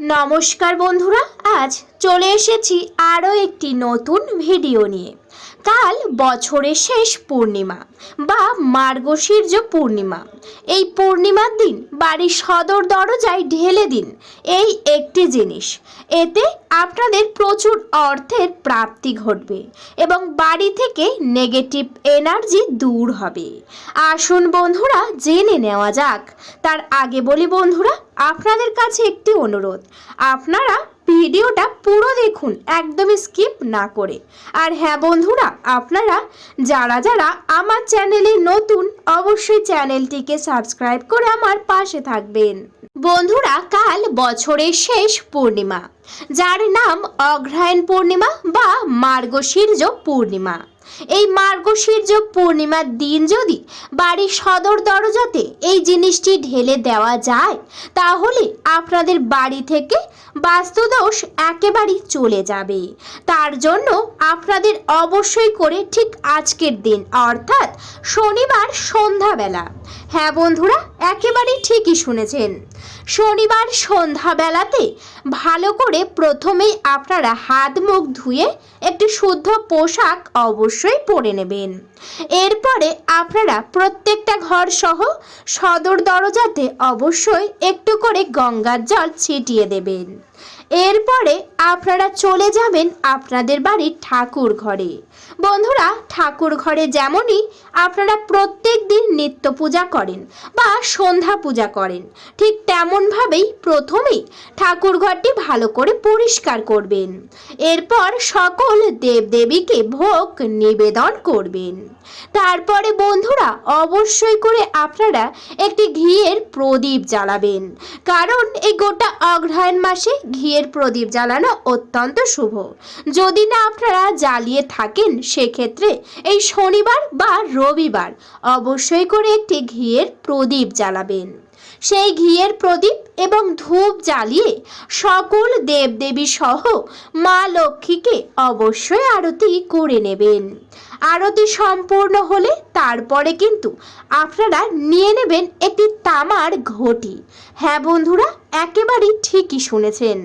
নমস্কার বন্ধুরা আজ চলে এসেছি আরও একটি নতুন ভিডিও নিয়ে। কাল বছরের শেষ পূর্ণিমা বা মার্গশীর্য পূর্ণিমা। এই পূর্ণিমার দিন বাড়ির সদর দরজায় ঢেলে দিন এই একটি জিনিস। এতে আপনাদের প্রচুর অর্থের প্রাপ্তি ঘটবে এবং বাড়ি থেকে নেগেটিভ এনার্জি দূর হবে। আসুন বন্ধুরা, জেনে নেওয়া যাক। তার আগে বলি বন্ধুরা, আপনাদের কাছে একটি অনুরোধ। আপনারা ভিডিওটা পুরো দেখুন, একদমই স্কিপ না করে। আর হ্যাঁ বন্ধুরা, আপনারা যারা যারা আমার চ্যানেলে নতুন, অবশ্যই চ্যানেলটিকে সাবস্ক্রাইব করে আমার পাশে থাকবেন। বন্ধুরা, কাল বছরের শেষ পূর্ণিমা, যার নাম অগ্রহায়ণ পূর্ণিমা বা মার্গশীর্য পূর্ণিমা। এই মার্গশীর্য পূর্ণিমার দিন যদি বাড়ির সদর দরজাতে এই জিনিসটি ঢেলে দেওয়া যায়, তাহলে আপনাদের বাড়ি থেকে বাস্তুদোষ একেবারেই চলে যাবে। তার জন্য আপনাদের অবশ্যই করে ঠিক আজকের দিন, অর্থাৎ শনিবার সন্ধ্যাবেলা। হ্যাঁ বন্ধুরা, একেবারেই ঠিকই শুনেছেন। শনিবার সন্ধ্যাবেলাতে ভালো করে প্রথমেই আপনারা হাত মুখ ধুয়ে একটি শুদ্ধ পোশাক অবশ্যই পরে নেবেন। এরপরে আপনারা প্রত্যেকটা ঘর সহ সদর দরজাতে অবশ্যই একটু করে গঙ্গার জল ছিটিয়ে দেবেন। এরপরে আপনারা চলে যাবেন আপনাদের বাড়ির ঠাকুর ঘরে। বন্ধুরা, ঠাকুর ঘরে যেমনই আপনারা প্রত্যেক দিন নিত্য পূজা করেন বা সন্ধ্যা পূজা করেন, ঠিক তেমনভাবেই প্রথমেই ঠাকুর ঘরটি ভালো করে পরিষ্কার করবেন। এরপর সকল দেবদেবীকে ভোগ নিবেদন করবেন। তারপরে বন্ধুরা, অবশ্যই করে আপনারা একটি ঘিয়ের প্রদীপ জ্বালাবেন। কারণ এই গোটা অগ্রহায়ণ মাসে ঘিয়ের প্রদীপ জ্বালানো অত্যন্ত শুভ। যদি না আপনারা জ্বালিয়ে থাকেন, সেক্ষেত্রে এই শনিবার বা রবিবার অবশ্যই করে একটি ঘিয়ের প্রদীপ জ্বালাবেন। সেই ঘিয়ের প্রদীপ এবং ধূপ জ্বালিয়ে সকল দেবদেবী সহ মা লক্ষ্মীকে অবশ্যই আরতি করে নেবেন। আরতি সম্পূর্ণ হলে তারপরে কিন্তু আপনারা নিয়ে নেবেন একটি তামার ঘটি। হ্যাঁ বন্ধুরা, একেবারেই ঠিকই শুনেছেন।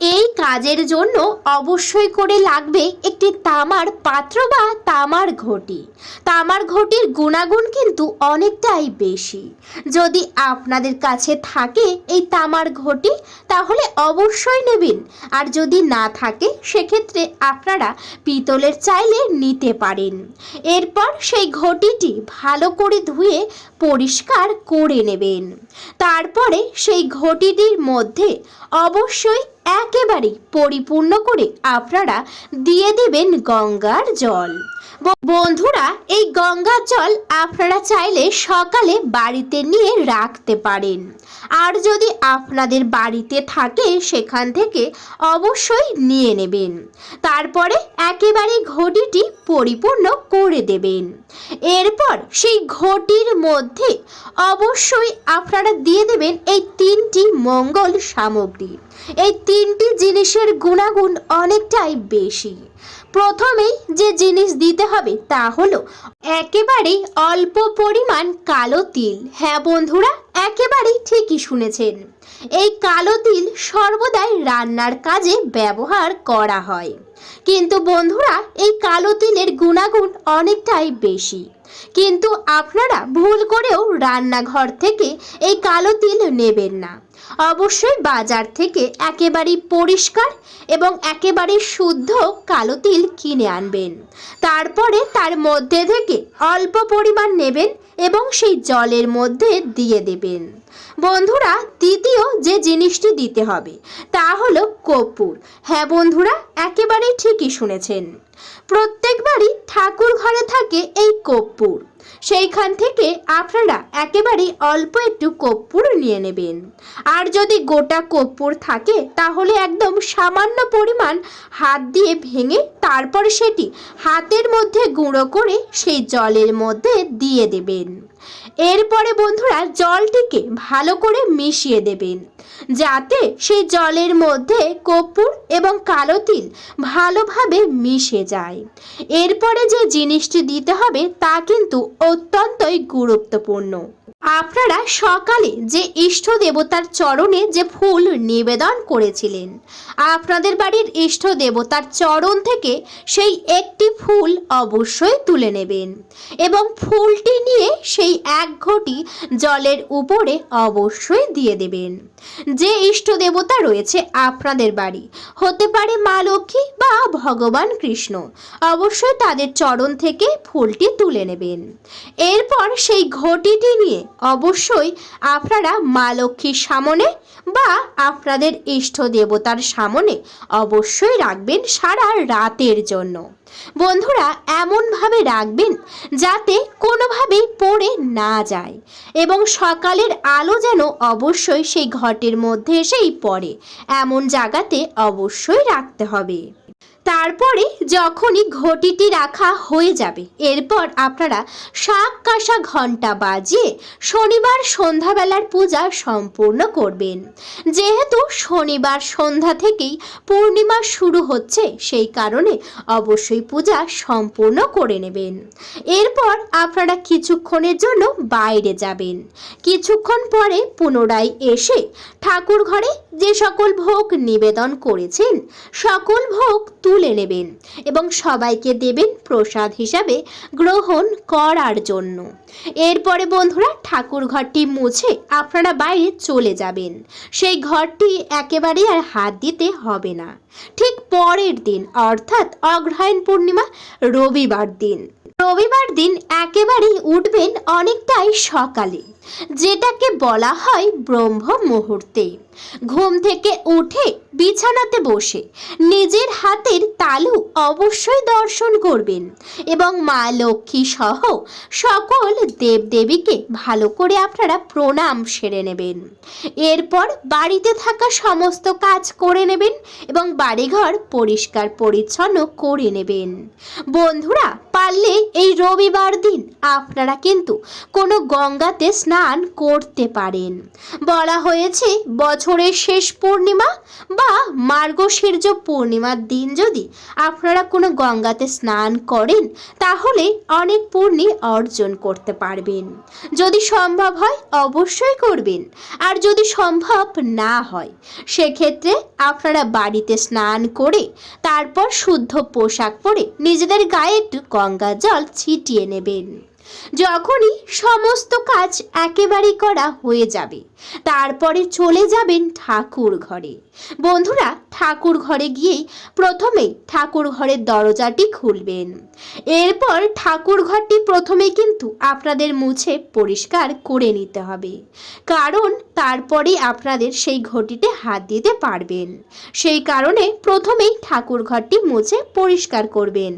এই কাজের জন্য অবশ্যই করে লাগবে একটি তামার পাত্র বা তামার ঘটি। তামার ঘটির গুণাগুণ কিন্তু অনেকটাই বেশি। যদি আপনাদের কাছে থাকে এই তামার ঘটি, তাহলে অবশ্যই নেবেন। আর যদি না থাকে, সেক্ষেত্রে আপনারা পিতলের চাইলে নিতে পারেন। এরপর সেই ঘটিটি ভালো করে ধুয়ে পরিষ্কার করে নেবেন। তারপরে সেই ঘটিটির মধ্যে অবশ্যই একেবারে পরিপূর্ণ করে আপনারা দিয়ে দেবেন গঙ্গার জল। বন্ধুরা, এই গঙ্গার জল আপনারা চাইলে সকালে বাড়িতে নিয়ে রাখতে পারেন। আর যদি আপনাদের বাড়িতে থাকে, সেখান থেকে অবশ্যই নিয়ে নেবেন। তারপরে একেবারে ঘটিটি পরিপূর্ণ করে দেবেন। এরপর সেই ঘটির মধ্যে অবশ্যই আপনারা দিয়ে দেবেন এই তিনটি মঙ্গল সামগ্রী। এই তিনটি জিনিসের গুণাগুণ অনেকটাই বেশি। প্রথমেই যে জিনিস দিতে হবে তা হলো একেবারেই অল্প পরিমাণ কালো তিল। হ্যাঁ বন্ধুরা, একেবারেই ঠিকই শুনেছেন। এই কালো তিল সর্বদাই রান্নার কাজে ব্যবহার করা হয়। কিন্তু বন্ধুরা, এই কালো তিলের গুণাগুণ অনেকটাই বেশি। কিন্তু আপনারা ভুল করেও রান্নাঘর থেকে এই কালো তিল নেবেন না। অবশ্যই বাজার থেকে একেবারেই পরিষ্কার এবং একেবারে শুদ্ধ কালো তিল কিনে আনবেন। তারপরে তার মধ্যে থেকে অল্প পরিমাণ নেবেন এবং সেই জলের মধ্যে দিয়ে দেবেন। বন্ধুরা, দ্বিতীয় যে জিনিসটি দিতে হবে, তা হলো কর্পূর। হ্যাঁ বন্ধুরা, একেবারেই ঠিকই শুনেছেন। প্রত্যেকবারই ঠাকুর ঘরে থাকে এই কর্পূর। সেইখান থেকে আপনারা একেবারেই অল্প একটু কর্পূর নিয়ে নেবেন। আর যদি গোটা কর্পূর থাকে, তাহলে একদম সামান্য পরিমাণ হাত দিয়ে ভেঙে তারপরে সেটি হাতের মধ্যে গুঁড়ো করে সেই জলের মধ্যে দিয়ে দেবেন। এরপরে বন্ধুরা জলটিকে ভালো করে মিশিয়ে দেবেন। যাতে সেই জলের মধ্যে কর্পূর এবং কালো তিল ভালোভাবে মিশে যায়। এরপরে যে জিনিসটি দিতে হবে তা কিন্তু অত্যন্তই গুরুত্বপূর্ণ। আপনারা সকালে যে ইষ্ট দেবতার চরণে যে ফুল নিবেদন করেছিলেন, আপনাদের বাড়ির ইষ্ট দেবতার চরণ থেকে সেই একটি ফুল অবশ্যই তুলে নেবেন এবং ফুলটি নিয়ে সেই এক ঘটি জলের উপরে অবশ্যই দিয়ে দেবেন। যে ইষ্ট দেবতা রয়েছে আপনাদের বাড়ি, হতে পারে মা লক্ষ্মী বা ভগবান কৃষ্ণ, অবশ্যই তাদের চরণ থেকে ফুলটি তুলে নেবেন। এরপর সেই ঘটিটি নিয়ে অবশ্যই আপনারা মা লক্ষ্মীর সামনে বা আপনাদের ইষ্ট দেবতার সামনে অবশ্যই রাখবেন সারা রাতের জন্য। বন্ধুরা, এমনভাবে রাখবেন যাতে কোনোভাবেই পড়ে না যায় এবং সকালের আলো যেন অবশ্যই সেই ঘটের মধ্যে এসেই পড়ে। এমন জায়গাতে অবশ্যই রাখতে হবে। তারপরে যখনই ঘটিটি রাখা হয়ে যাবে, এরপর আপনারা শাক কাঁসা ঘণ্টা বাজিয়ে শনিবার সন্ধ্যাবেলার পূজা সম্পূর্ণ করবেন। যেহেতু শনিবার সন্ধ্যা থেকেই পূর্ণিমা শুরু হচ্ছে, সেই কারণে অবশ্যই পূজা সম্পূর্ণ করে নেবেন। এরপর আপনারা কিছুক্ষণের জন্য বাইরে যাবেন। কিছুক্ষণ পরে পুনরায় এসে ঠাকুর ঘরে যে সকল ভোগ নিবেদন করেছেন, সকল ভোগ তুলে নেবেন এবং সবাইকে দেবেন প্রসাদ হিসাবে গ্রহণ করার জন্য। এরপরে বন্ধুরা ঠাকুর ঘরটি মুছে আপনারা বাইরে চলে যাবেন। সেই ঘরটি একেবারেই আর হাত দিতে হবে না। ঠিক পরের দিন, অর্থাৎ অগ্রহায়ণ পূর্ণিমা রবিবার দিন। রবিবার দিন একেবারেই উঠবেন অনেকটাই সকালে, যেটাকে বলা হয় ব্রহ্ম মুহূর্তে ঘুম থেকে উঠে বিছানাতে বসে নিজের হাতের তালু অবশ্যই দর্শন করবেন এবং মা লক্ষ্মী সহ সকল দেবদেবীকে ভালো করে আপনারা প্রণাম সেরে নেবেন। এরপর বাড়িতে থাকা সমস্ত কাজ করে নেবেন এবং বাড়িঘর পরিষ্কার পরিচ্ছন্ন করে নেবেন। বন্ধুরা, পারলে এই রবিবার দিন আপনারা কিন্তু কোনো গঙ্গাতে স্নান করতে পারেন। বলা হয়েছে বছরের শেষ পূর্ণিমা বা মার্গশীর্য পূর্ণিমার দিন যদি আপনারা কোনো গঙ্গাতে স্নান করেন, তাহলে অনেক পূর্ণি অর্জন করতে পারবেন। যদি সম্ভব হয়, অবশ্যই করবেন। আর যদি সম্ভব না হয়, সেক্ষেত্রে আপনারা বাড়িতে স্নান করে, তারপর শুদ্ধ পোশাক পরে নিজেদের গায়ে একটু গঙ্গা জল ছিটিয়ে নেবেন। যখনই সমস্ত কাজ একেবারেই করা হয়ে যাবে, তারপরে চলে যাবেন ঠাকুর ঘরে। বন্ধুরা, ঠাকুর ঘরে গিয়েই প্রথমে ঠাকুর ঘরের দরজাটি খুলবেন। এরপর ঠাকুর ঘরটি প্রথমে কিন্তু আপনাদের মুছে পরিষ্কার করে নিতে হবে। কারণ তারপরে আপনাদের সেই ঘটিতে হাত দিতে পারবেন। সেই কারণে প্রথমেই ঠাকুর ঘরটি মুছে পরিষ্কার করবেন।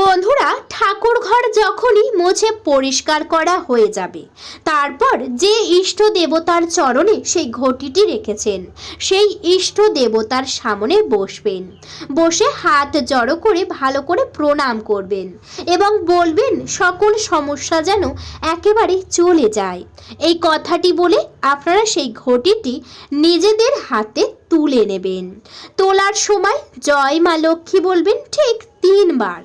বন্ধুরা ঠাকুর ঘর যখনই মুছে পরিষ্কার করা হয়ে যাবে, তারপর যে ইষ্ট দেবতার চরণে সেই ঘটিটি রেখেছেন, সেই ইষ্ট দেবতার সামনে বসবেন। বসে হাত জড়ো করে ভালো করে প্রণাম করবেন এবং বলবেন, সকল সমস্যা যেন একেবারে চলে যায়। এই কথাটি বলে আপনারা সেই ঘটিটি নিজেদের হাতে তুলে নেবেন। তোলার সময়, জয় মা লক্ষ্মী বলবেন ঠিক তিনবার।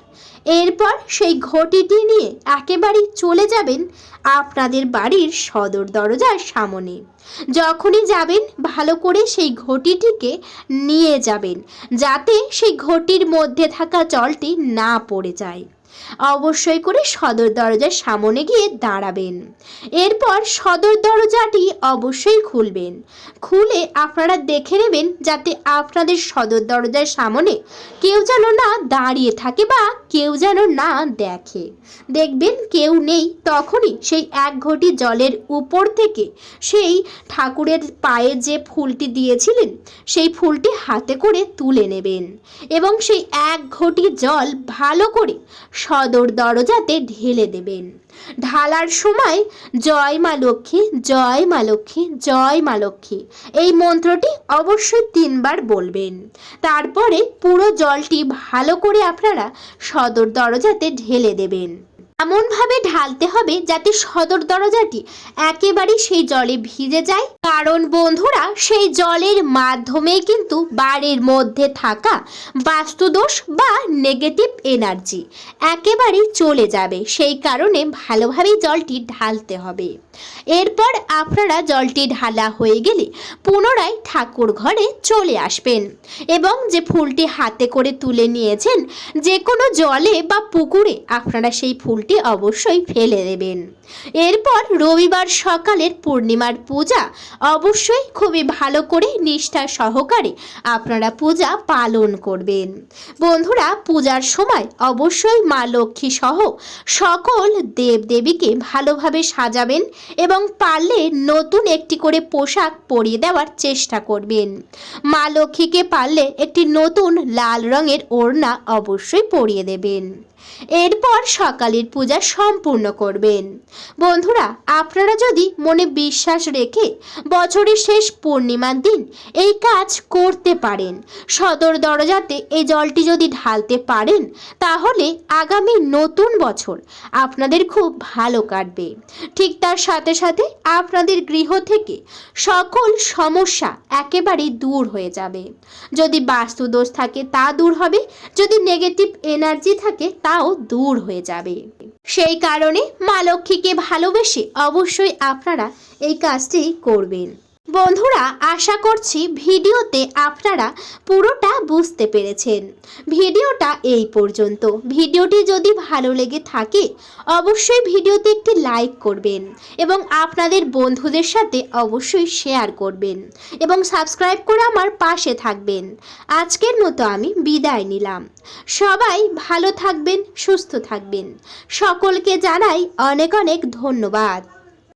এরপর সেই ঘটিটি নিয়ে একেবারেই চলে যাবেন আপনাদের বাড়ির সদর দরজার সামনে। যখনই যাবেন, ভালো করে সেই ঘটিটিকে নিয়ে যাবেন, যাতে সেই ঘটির মধ্যে থাকা জলটি না পড়ে যায়। অবশ্যই করে সদর দরজার সামনে গিয়ে দাঁড়াবেন। এরপর সদর দরজাটি অবশ্যই খুলবেন। খুলে আপনারা দেখে নেবেন যাতে আপনাদের সদর দরজার সামনে কেউ যেন না দাঁড়িয়ে থাকে বা কেউ যেন না দেখে। দেখবেন কেউ নেই, তখনই সেই এক ঘটি জলের উপর থেকে সেই ঠাকুরের পায়ে যে ফুলটি দিয়েছিলেন, সেই ফুলটি হাতে করে তুলে নেবেন। এবং সেই এক ঘটি জল ভালো করে সদর দরজাতে ঢেলে দেবেন। ঢালার সময়, জয় মা লক্ষ্মী, জয় মা লক্ষ্মী, জয় মা লক্ষ্মী এই মন্ত্রটি অবশ্যই তিনবার বলবেন। তারপরে পুরো জলটি ভালো করে আপনারা সদর দরজাতে ঢেলে দেবেন। এমনভাবে ঢালতে হবে যাতে সদর দরজাটি একেবারেই সেই জলে ভিজে যায়। কারণ বন্ধুরা, সেই জলের মাধ্যমেই কিন্তু বাড়ির মধ্যে থাকা বাস্তুদোষ বা নেগেটিভ এনার্জি একেবারেই চলে যাবে। সেই কারণে ভালোভাবেই জলটি ঢালতে হবে। এরপর আপনারা জলটি ঢালা হয়ে গেলে পুনরায় ঠাকুর ঘরে চলে আসবেন এবং যে ফুলটি হাতে করে তুলে নিয়েছেন, যে কোনো জলে বা পুকুরে আপনারা সেই ফুলটি অবশ্যই ফেলে দেবেন। এরপর রবিবার সকালের পূর্ণিমার পূজা অবশ্যই খুবই ভালো করে নিষ্ঠা সহকারে আপনারা পূজা পালন করবেন। বন্ধুরা, পূজার সময় অবশ্যই মা লক্ষ্মী সহ সকল দেবদেবীকে ভালোভাবে সাজাবেন এবং পারলে নতুন একটি করে পোশাক পরিয়ে দেওয়ার চেষ্টা করবেন। মা লক্ষ্মীকে পারলে একটি নতুন লাল রঙের ওড়না অবশ্যই পরিয়ে দেবেন। এরপর সকালের পূজা সম্পূর্ণ করবেন। বন্ধুরা, আপনারা যদি মনে বিশ্বাস রেখে বছরের শেষ পূর্ণিমার দিন এই কাজ করতে পারেন, সদর দরজাতে এই জলটি যদি ঢালতে পারেন, তাহলে আগামী নতুন বছর আপনাদের খুব ভালো কাটবে। ঠিক তার সাথে সাথে আপনাদের গৃহ থেকে সকল সমস্যা একেবারেই দূর হয়ে যাবে। যদি বাস্তুদোষ থাকে, তা দূর হবে, যদি নেগেটিভ এনার্জি থাকে, তাও দূর হয়ে যাবে। সেই কারণে মা লক্ষ্মীকে ভালোবেসে অবশ্যই আপনারা এই কাজটি করবেন। বন্ধুরা, আশা করছি ভিডিওতে আপনারা পুরোটা বুঝতে পেরেছেন। ভিডিওটা এই পর্যন্ত। ভিডিওটি যদি ভালো লেগে থাকে, অবশ্যই ভিডিওতে একটি লাইক করবেন এবং আপনাদের বন্ধুদের সাথে অবশ্যই শেয়ার করবেন এবং সাবস্ক্রাইব করে আমার পাশে থাকবেন। আজকের মতো আমি বিদায় নিলাম। সবাই ভালো থাকবেন, সুস্থ থাকবেন। সকলকে জানাই অনেক অনেক ধন্যবাদ।